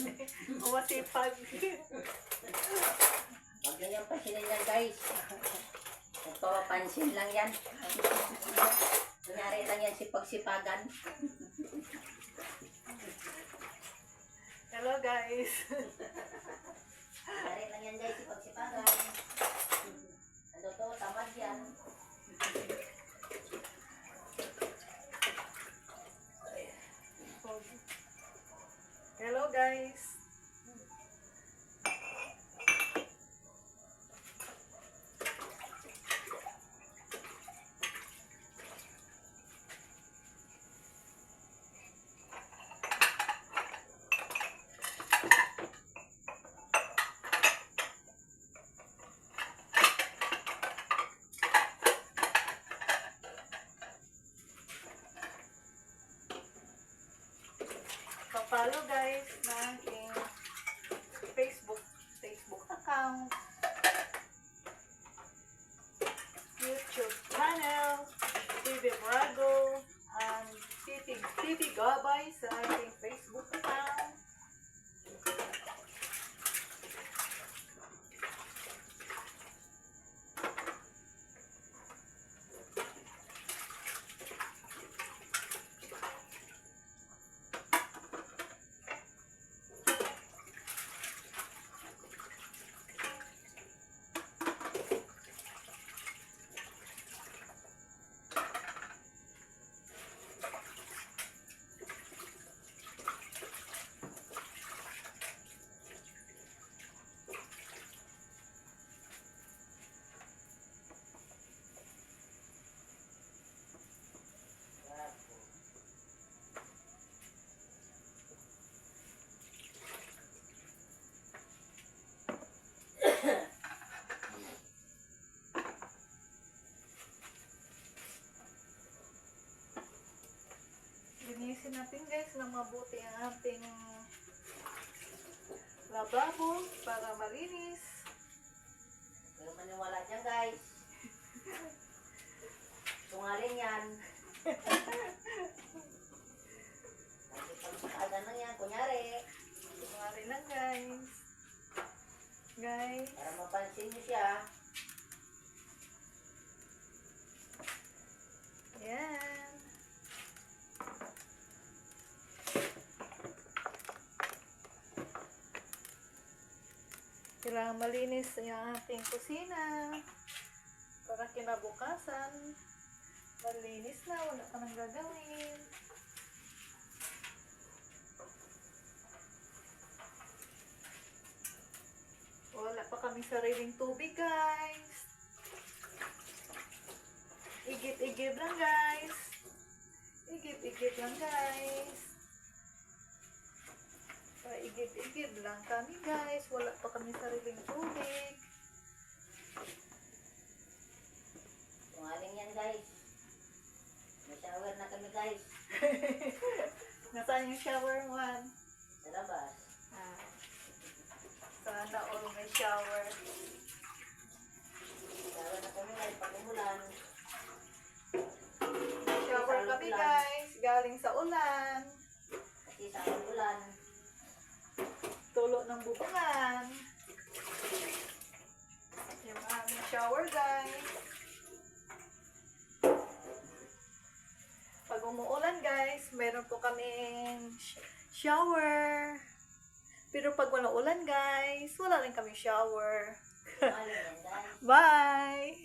Masipag. Huwag nyo yung pansinin yan guys. Nagpapapansin lang yan. Kunyari lang yan sipag-sipagan. Hello guys. Kunyari lang yan guys sipag-sipagan. Guys. Papalo guys ng aking Facebook Facebook account. YouTube channel. TV Brago. And TV, TV Gabay Linisin natin guys na mabuti ang ating lababo para malinis. Huwag maniwala dyan guys. Tungalin yan. Sipag-sipagan lang yan. Kunyari. Kumari lang guys. Guys. Para mapansin niyo siya. Kailangan malinis yung ating kusina. Para kinabukasan, malinis na, wala ka nang gagawin. Wala pa kami sariling tubig, guys. Igit-igit lang, guys. Igit-igit lang, guys. Paigit-igit lang kami, guys. Wala kami sariling tubig. Tungalin yan guys. May shower na kami guys. Nasaan yung shower one? Sa labas. Ah. Sana all may shower. Shower na kami guys. Pag umulan. Shower kami, guys. Galing sa ulan. Kasi sa umulan. Tulo ng bubungan. Shower, guys. Pag umuulan, guys, meron po kaming sh- shower. Pero pag wala ulan, guys, wala rin kami shower. Bye!